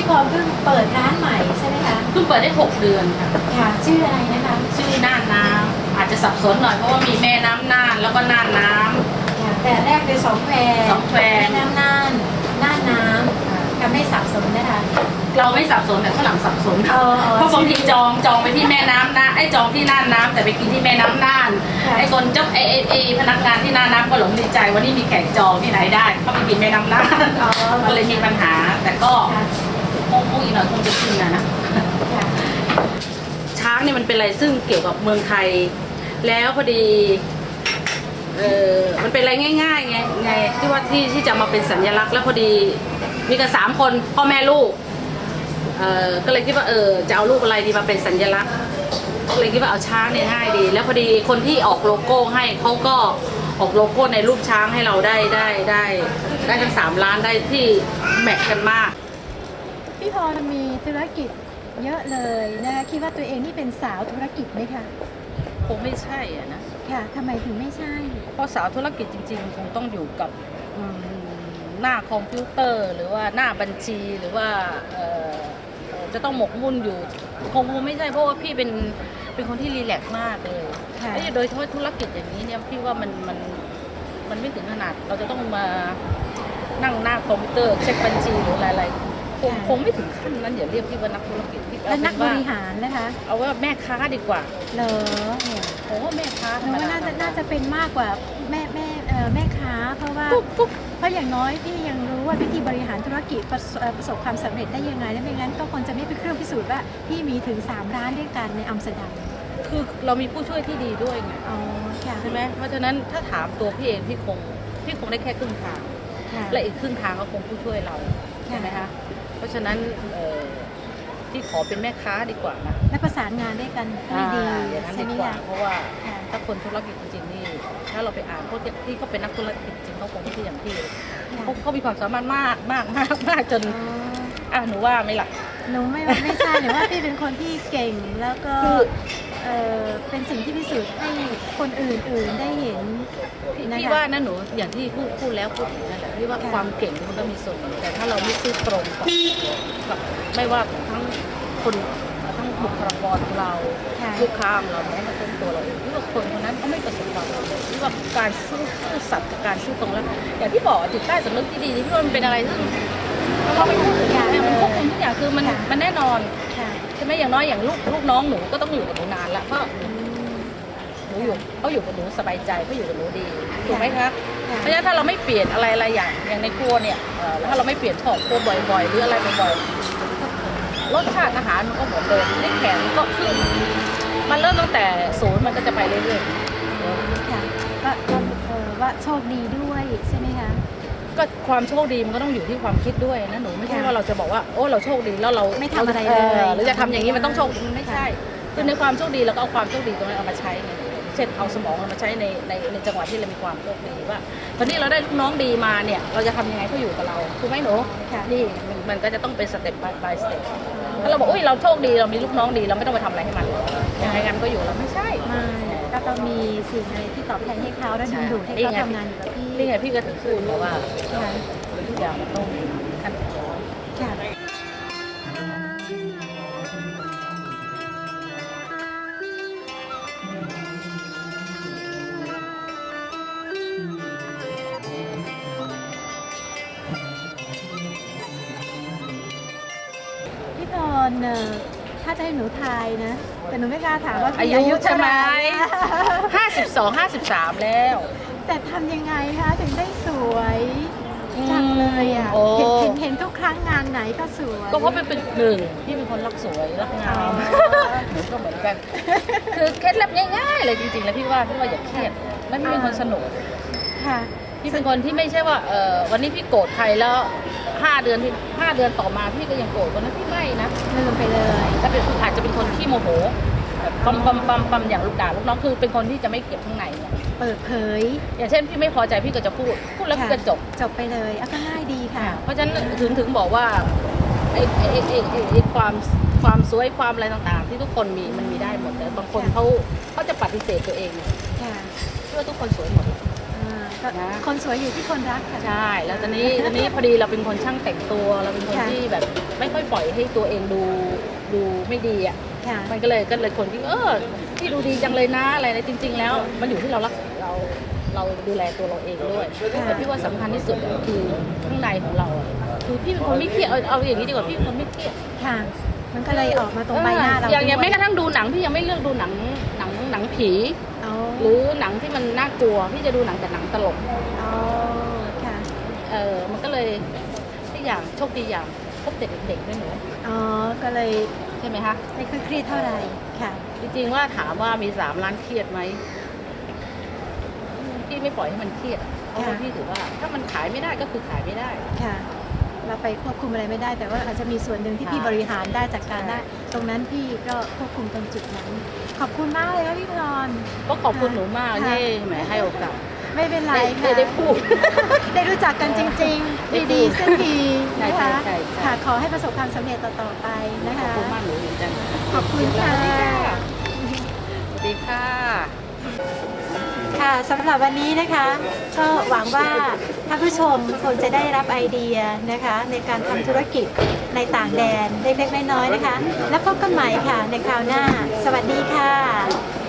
พี่พรเพิ่งเปิดร้านใหม่ใช่ไหมคะเพิ่งเปิดได้6เดือนค่ะค่ะชื่ออะไรนะคะชื่อน่านน้ำอาจจะสับสนหน่อยเพราะว่ามีแม่น้ำน่านแล้วก็น่านน้ค่ะแต่แรกเป็นสองแควสองแควแม่น้ำน่านน่านน้ำำทำให้สับสนนะคะ เราไม่สับสนแต่ฝรั่งสับสนอ๋อเพราะบางทีจองจองไปที่แม่น้ำนะไอ้จองที่น่านน้ำแต่ไปกินที่แม่น้ำน่านค่ะ ไอ้คนเจ้าไอ้ไอ้ไอ้พนักงานที่น่านน้ำก็หลงดีใจว่านี่มีแขกจองที่ไหนได้เขาไปกินแม่น้ำน่านอ๋อ ก็เลยมีปัญหา แต่ก็ค่ะ คงคงอีกหน่อยคงจะชินนะนะค่ะช้างเนี่ยมันเป็นอะไรซึ่งเกี่ยวกับเมืองไทย แล้วพอดีเออมันเป็นอะไรง่ายๆไงไงที่ว่าที่ที่จะมาเป็นสัญลักษณ์แล้วพอดีมีกันสามคนพ่อแม่ลูกเออก็เลยคิดว่าเออจะเอารูปอะไรดีมาเป็นสัญลักษณ์ก็เลยคิดว่าเอาช้างเนี่ยง่ายดี แล้วพอดีคนที่ออกโลโก้ให้เขาก็ออกโลโก้ในรูปช้างให้เราได้ได้ได้ ได้ทั้งสามล้านได้ที่แมทกันมาก พี่พรมีธุรกิจเยอะเลยนะคะคิดว่าตัวเองนี่เป็นสาวธุรกิจไหมคะคงไม่ใช่อะนะ ค่ะทำไมถึงไม่ใช่ เพราะสาวธุรกิจจริงๆ คงต้องอยู่กับอืมหน้าคอมพิวเตอร์ หรือว่าหน้าบัญชีหรือว่าเอ่อเอ่อจะต้องหมกมุ่นอยู่ คงคงไม่ใช่เพราะว่าพี่เป็นเป็นคนที่รีแลกซ์มากเลยค่ะ ไอ้โดยเฉพาะธุรกิจอย่างนี้เนี่ยพี่ว่ามันมันมันไม่ถึงขนาด เราจะต้องมานั่งหน้าคอมพิวเตอร์เช็คบัญชีหรืออะไรๆ คงคงไม่ถึงขั้นนั้นอย่าเรียกพี่ว่านักธุรกิจพี่และเอานักเป็นบว่าริหารนะคะเอาว่าแม่ค้าดีกว่าเหรอเนี่ยโอ้แม่ค้าหนูว่าน่าจะน่าจะเป็นมากกว่าแม่แม่เอ่อแม่ค้า เพราะว่าปุ๊บปุ๊บเพราะอย่างน้อยพี่ยังรู้ว่าวิธีบริหารธุรกิจประสเอ่อประสบความสำเร็จได้ยังไงและไม่งั้นก็คงจะไม่เป็นเครื่องพิสูจน์ว่าพี่มีถึง3ร้านด้วยกันในอัมสเตอร์ดัมคือเรามีผู้ช่วยที่ดีด้วยไงอ๋อค่ะใช่ไหมเพราะฉะนั้นถ้าถามตัวพี่เองพี่คงพี่คงได้แค่ครึ่งทาง ค่ะและอีกครึ่งทางก็คงผู้ช่วยเรา ใช่ไหมคะเพราะฉะนั้นเอ่อพี่ขอเป็นแม่ค้าดีกว่านะและประสานงานด้วยกันให้ดีอ่าอย่างนั้นใช่ไหมดีกว่าคะเพราะว่าค่ะถ้าคนธุรกิจจริงๆนี่ถ้าเราไปอ่านพวกที่เขาเป็นนักธุรกิจจริงเขาคงไม่ใช่อย่างพี่เลยเขาเขามีความสามารถมากมากมากมากจนอ๋ออะหนูว่าไหม่ล่ะหนูไม่ไม่ใช่หนูว่าพี่เป็นคนที่เก่งแล้วก็คือ เออเป็นสิ่งที่พิสูจน์ให้คนอื่นๆได้เห็นพี่นะคะ พี่ว่านะหนูอย่างที่พูดพูดแล้วพูดอีกนั่นแหละพี่ว่าค่ะ ความเก่งมันก็มีส่วนหนึ่งแต่ถ้าเราไม่ซื่อตรงกับกับไม่ว่าทั้งคนทั้งบุคลากรของเราค่ะลูกค้าของเราแม้กระทั่งตัวเราเองพี่ว่าคนคนนั้นเขาไม่ประสบความสำเร็จพี่ว่าการซื่อซื่อสัตย์กับการซื่อตรงแล้วอย่างที่บอกอะจิตใต้สำนึกที่ดีนี่พี่ว่ามันเป็นอะไรซึ่งเราไม่พูดถึงอย่างเนี่ยมันควบคุมทุกอย่างคือมันค่ะมันแน่นอนค่ะใช่ไหมอย่างน้อยอย่างลูกลูกน้องหนูก็ต้องอยู่กับหนูนานละเพราะหนูอยู่เขาอยู่กับหนูสบายใจเขาอยู่กับหนูดีถูกไหมคะค่ะเพราะฉะนั้นถ้าเราไม่เปลี่ยนอะไรอะไรอย่างอย่างในครัวเนี่ยเอ่อถ้าเราไม่เปลี่ยนของครัวบ่อยๆหรืออะไรบ่อยๆรสชาติอาหารมันก็เหมือนเดิมได้แข็งก็ขึ้นมันเริ่มตั้งแต่ศูนย์มันก็จะไปเรื่อยค่ะก็ก็เออว่าโชคดีด้วยใช่ไหมคะๆ ก็ความโชคดีมันก็ต้องอยู่ที่ความคิดด้วยนะหนูไม่ใช่ค่ะว่าเราจะบอกว่าโอ้เราโชคดีแล้วเราไม่ทำอะไรเลยหรือจะทำอย่างนี้มันต้องโชคดีมันไม่ใช่ค่ะคือในความโชคดีเราก็เอาความโชคดีตรงนั้นเอามาใช้ไงเช่นเอาสมองเรามาใช้ในในในจังหวะที่เรามีความโชคดีว่า ตอนนี้เราได้ลูกน้องดีมาเนี่ย เราจะทำยังไงเขาอยู่กับเราถูกไหมหนูค่ะนี่มันมันก็จะต้องเป็นสเต็ป by by สเต็ปถ้าเราบอกอุ้ยเราโชคดีเรามีลูกน้องดีเราไม่ต้องไปทำอะไรให้มันยังไงกันก็อยู่แล้วไม่ใช่ ไม่ก็ต้องมีสิ่งอะไรที่ตอบแทนให้เขาและดึงดูดให้เขาทำงานอยู่กับพี่นี่ไงพี่ก็ถึงพูดเพราะว่าค่ะทุกอย่างมันต้องมีขั้นตอนค่ะพี่พรเนอะถ้าจะให้หนูทายนะ แต่หนูไม่กล้าถามว่าอาพี่ยุอายุใช่เท่าไหไหมร่ห้าสิบสองห้าสิบสามแล้วแต่ทำยังไงคะถึงได้สวยจังเลยอะโอ้เห็นเห็นเห็นทุกครั้งงานไหนก็สวย ก็เพราะเป็นเป็นหนึ่งพี่เป็นคนรักสวยรักงามอ๋อ หนูก็เหมือนกัน คือเคล็ดลับง่ายๆเลยจริงๆแล้วพี่ว่าพี่ว่าอย่าเครียดแล้วพี่เป็นคนสนุกค่ะ พี่เป็นคนที่ไม่ใช่ว่าเออวันนี้พี่โกรธใครแล้ว ห้าเดือนที่ห้าเดือนต่อมาพี่ก็ยังโกรธวันนั้นพี่ไม่นะลืมไปเลยถ้าเป็นอาจจะเป็นคนที่โมโหแบบปั๊มปั๊มปั๊มปั๊มอย่างลูกด่าลูกน้องคือเป็นคนที่จะไม่เก็บข้างในเนี่ยเปิดเผย อย่างเช่นพี่ไม่พอใจพี่ก็จะพูด พูดแล้วพี่ก็จบ จบไปเลยอะก็ง่ายดีค่ะ เพราะฉะนั้นถึงถึงบอกว่าไอ้ไอ้ไอ้ไอ้ไอ้ไอ้ความความสวยความอะไรต่างๆ ที่ทุกคนมีมันมีได้หมดแต่บางคนค่ะเขาเขาจะปฏิเสธตัวเองเนี่ยค่ะเพื่อทุกคนสวยหมดอ่าก็ นะคนสวยอยู่ที่คนรักค่ะใช่แล้วตอนนี้ตอนนี้พอดีเราเป็นคนช่างแต่งตัว เราเป็นคนค่ะที่แบบไม่ค่อยปล่อยให้ตัวเองดูดูไม่ดีอะค่ะ มันก็เลยก็เลยคนที่เออที่ดูดีจังเลยนะอะไรนะจริง ๆ แล้ว มันอยู่ที่เรารักเราเราดูแลตัวเราเองด้วยค่ะแต่พี่ว่าสำคัญที่สุดอะคือข้างในของเราอะคือพี่เป็นคนไม่เครียดเอาเอาอย่างนี้ดีกว่าพี่เป็นคนไม่เครียด ค่ะ มันก็เลยออกมาตรงใบหน้าเราอย่างอย่างด้ว แม้กระทั่งดูหนังพี่ยังไม่เลือกดูหนังหนังหนังผีอ๋อ หรือหนังที่มันน่ากลัวพี่จะดูหนังแต่หนังตลกอ๋อค่ะเออมันก็เลยที่อย่างโชคดีอย่างพบเด็กเด็กๆด้วยหนูอ๋อก็เลยใช่ไหมคะไม่ค่อยเครียดเท่าไหร่ค่ะ จริงๆว่าถามว่ามีสามล้านเครียดไหมพี่ไม่ปล่อยให้มันเครียดเพราะว่าค่ะพี่ถือว่า ถ้ามันขายไม่ได้ก็คือขายไม่ได้ค่ะ เราไปควบคุมอะไรไม่ได้ แต่ว่าอาจจะมีส่วนหนึ่งที่ค่ะพี่บริหารได้จัดการได้ใช่ ตรงนั้นพี่ก็ควบคุมตรงจุดนั้น ขอบคุณมากเลยค่ะพี่พร ก็ขอบคุณหนูมากค่ะ ที่แหมให้โอกาสไม่เป็นไรได้ค่ะ ได้พูด ได้รู้จักกันจริงได้ๆ พูดีดๆซึ่งดีนะใช่คะใช่ใช่ ค่ะ ขอให้ประสบความสำเร็จต่อๆไปนะขอบคะ คุณมากหนูเหมือนกันขอบคุณค่ะ สวัสดีค่ะ ค่ะสำหรับวันนี้นะคะก็หวังว่าท่านผู้ชมคงจะได้รับไอเดียนะคะ ในการทำธุรกิจในต่างแดนเล็กๆน้อยๆนะคะ แล้วพบกันใหม่ค่ะในคราวหน้า สวัสดีค่ะ